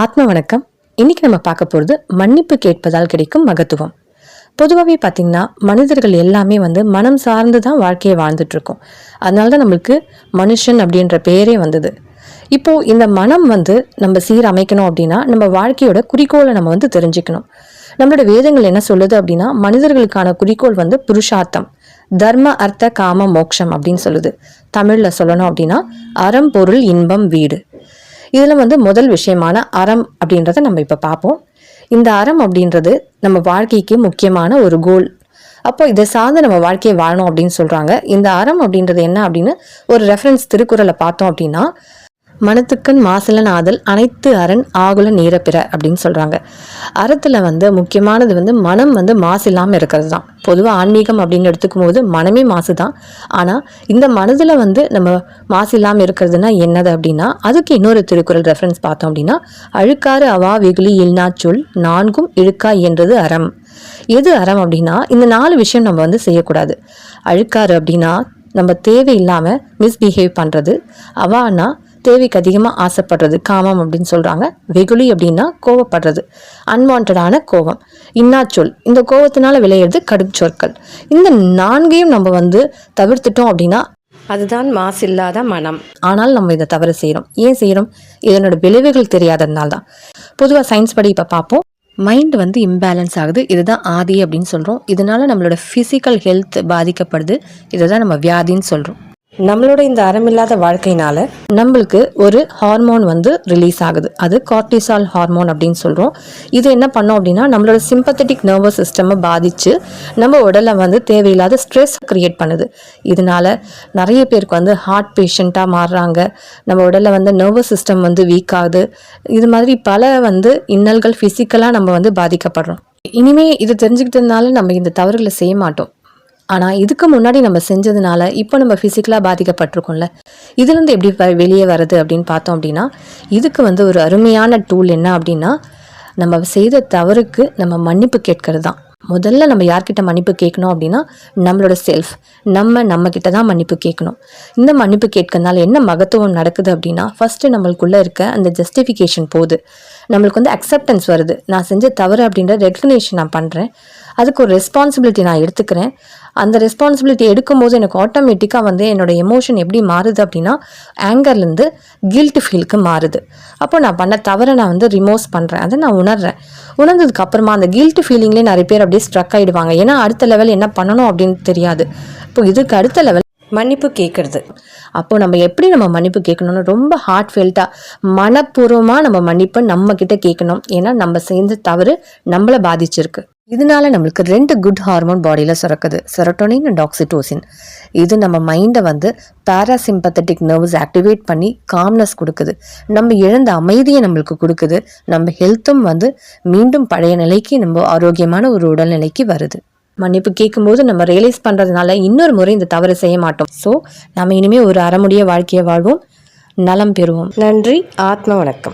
ஆத்ம வணக்கம். இன்னைக்கு நம்ம பார்க்க போகிறது மன்னிப்பு கேட்பதால் கிடைக்கும் மகத்துவம். பொதுவாகவே பார்த்திங்கன்னா மனிதர்கள் எல்லாமே வந்து மனம் சார்ந்து தான் வாழ்க்கையை வாழ்ந்துட்டுருக்கோம் அதனால தான் நம்மளுக்கு மனுஷன் அப்படின்ற பேரே வந்தது. இப்போது இந்த மனம் வந்து நம்ம சீரமைக்கணும் அப்படின்னா நம்ம வாழ்க்கையோட குறிக்கோளை நம்ம வந்து தெரிஞ்சுக்கணும். நம்மளோட வேதங்கள் என்ன சொல்லுது அப்படின்னா மனிதர்களுக்கான குறிக்கோள் வந்து புருஷார்த்தம். தர்ம அர்த்த காம மோக்ஷம் அப்படின்னு சொல்லுது. தமிழில் சொல்லணும் அப்படின்னா அறம் பொருள் இன்பம் வீடு. இதில் வந்து முதல் விஷயமான அறம் அப்படின்றத நம்ம இப்போ பார்ப்போம். இந்த அறம் அப்படின்றது நம்ம வாழ்க்கைக்கு முக்கியமான ஒரு கோல் அப்போ இதை சார்ந்து நம்ம வாழ்க்கையை வாழணும் அப்படின்னு சொல்கிறாங்க இந்த அறம் அப்படின்றது என்ன அப்படின்னு ஒரு ரெஃபரன்ஸ் திருக்குறளை பார்த்தோம் அப்படின்னா மனத்துக்கண் மாசிலன் ஆதல் அனைத்து அரண் ஆகுல நீரப்பிற அப்படின்னு சொல்கிறாங்க அறத்தில் வந்து முக்கியமானது வந்து மனம் வந்து மாசு இல்லாமல் இருக்கிறது தான் பொதுவாக ஆன்மீகம் அப்படின்னு எடுத்துக்கும் போது மனமே மாசு தான் ஆனால் இந்த மனதில் வந்து நம்ம மாசு இல்லாமல் இருக்கிறதுனா என்னது அப்படின்னா அதுக்கு இன்னொரு திருக்குறள் ரெஃபரன்ஸ் பார்த்தோம் அப்படின்னா அழுக்காறு அவா வெகுளி இல்னா சொல் நான்கும் இழுக்கா என்றது அறம். எது அறம் அப்படின்னா இந்த நாலு விஷயம் நம்ம வந்து செய்யக்கூடாது. அழுக்காறு அப்படின்னா நம்ம தேவையில்லாமல் மிஸ்பிஹேவ் பண்ணுறது அவானா தேவைக்கு அதிகமாக ஆசைப்படுறது காமம் அப்படின்னு சொல்கிறாங்க வெகுளி அப்படின்னா கோவப்படுறது. அன்வான்டான கோவம் இன்னாச்சொல். இந்த கோவத்தினால விளையிறது கடும் சொற்கள். இந்த நான்கையும் நம்ம வந்து தவிர்த்துட்டோம் அப்படின்னா அதுதான் மாசில்லாத மனம். ஆனால் நம்ம இதை தவறு செய்கிறோம் ஏன் செய்கிறோம் இதனோட விளைவுகள் தெரியாததுனால தான். பொதுவாக சயின்ஸ் படி இப்போ பார்ப்போம். மைண்ட் வந்து இம்பேலன்ஸ் ஆகுது. இதுதான் ஆதி அப்படின்னு சொல்கிறோம் இதனால நம்மளோட ஃபிசிக்கல் ஹெல்த் பாதிக்கப்படுது. இதை தான் நம்ம வியாதின்னு சொல்கிறோம் நம்மளோட இந்த அறமில்லாத வாழ்க்கையினால நம்மளுக்கு ஒரு ஹார்மோன் வந்து ரிலீஸ் ஆகுது. அது கார்டிசால் ஹார்மோன் அப்படின்னு சொல்கிறோம் இது என்ன பண்ணோம் அப்படின்னா நம்மளோட சிம்பத்தட்டிக் நர்வஸ் சிஸ்டமை பாதித்து நம்ம உடலை வந்து தேவையில்லாத ஸ்ட்ரெஸ் க்ரியேட் பண்ணுது. இதனால நிறைய பேருக்கு வந்து ஹார்ட் பேஷண்ட்டாக மாறுறாங்க. நம்ம உடலில் வந்து நர்வஸ் சிஸ்டம் வந்து வீக் ஆகுது. இது மாதிரி பல வந்து இன்னல்கள் ஃபிசிக்கலாக நம்ம வந்து பாதிக்கப்படுறோம். இனிமே இது தெரிஞ்சுக்கிட்டதுனால நம்ம இந்த தவறுகளை செய்ய மாட்டோம். ஆனால் இதுக்கு முன்னாடி நம்ம செஞ்சதுனால இப்போ நம்ம ஃபிசிக்கலாக பாதிக்கப்பட்டிருக்கோம்ல. இதுலேருந்து எப்படி வ- வெளியே வருது அப்படின்னு பார்த்தோம் அப்படின்னா இதுக்கு வந்து ஒரு அருமையான டூல் என்ன அப்படின்னா நம்ம செய்த தவறுக்கு நம்ம மன்னிப்பு கேட்கறது தான் முதல்ல நம்ம யார்கிட்ட மன்னிப்பு கேட்கணும் அப்படின்னா நம்மளோட செல்ஃப் நம்ம நம்ம கிட்ட தான் மன்னிப்பு கேட்கணும். இந்த மன்னிப்பு கேட்கறதுனால என்ன மகத்துவம் நடக்குது அப்படின்னா ஃபஸ்ட்டு நம்மளுக்குள்ளே இருக்க அந்த ஜஸ்டிஃபிகேஷன் போகுது. நம்மளுக்கு வந்து அக்செப்டன்ஸ் வருது. நான் செஞ்ச தவறு அப்படின்ற ரெகக்னேஷன் நான் பண்ணுறேன் அதுக்கு ஒரு ரெஸ்பான்சிபிலிட்டி நான் எடுத்துக்கிறேன். அந்த ரெஸ்பான்சிபிலிட்டி எடுக்கும்போது எனக்கு ஆட்டோமேட்டிக்காக வந்து என்னோட எமோஷன் எப்படி மாறுது அப்படின்னா ஆங்கர்லேருந்து கில்ட் ஃபீலுக்கு மாறுது. அப்போ நான் பண்ண தவறை நான் வந்து ரிமோஸ் பண்ணுறேன் அதை நான் உணர்றேன். உணர்ந்ததுக்கு அப்புறமா அந்த கில்ட் ஃபீலிங்லேயே நிறைய பேர் அப்படியே ஸ்ட்ரக் ஆகிடுவாங்க ஏன்னா அடுத்த லெவல் என்ன பண்ணணும் அப்படின்னு தெரியாது. இப்போ இதுக்கு அடுத்த லெவல் மன்னிப்பு கேட்குறது அப்போது நம்ம எப்படி நம்ம மன்னிப்பு கேட்கணும்னு ரொம்ப ஹார்ட் ஃபெல்ட்டாக மனப்பூர்வமாக நம்ம மன்னிப்பை நம்ம கேட்கணும் ஏன்னா நம்ம செஞ்ச தவறு நம்மளை பாதிச்சிருக்கு. இதனால நம்மளுக்கு ரெண்டு குட் ஹார்மோன் பாடியில் சுரக்குது. செரட்டோனின் அண்ட் ஆக்சிடோசின் இது நம்ம மைண்டை வந்து பாராசிம்பத்தட்டிக் நர்வ்ஸ் ஆக்டிவேட் பண்ணி காம்னஸ் கொடுக்குது. நம்ம இழந்த அமைதியை நம்மளுக்கு கொடுக்குது. நம்ம ஹெல்த்தும் வந்து மீண்டும் பழைய நிலைக்கு நம்ம ஆரோக்கியமான ஒரு உடல்நிலைக்கு வருது. மன்னிப்பு கேட்கும்போது நம்ம ரியலைஸ் பண்ணுறதுனால இன்னொரு முறை இந்த தவறு செய்ய மாட்டோம். ஸோ நம்ம இனிமேல் ஒரு அறமுடிய வாழ்க்கையை வாழ்வோம். நலம் பெறுவோம். நன்றி. ஆத்ம வணக்கம்.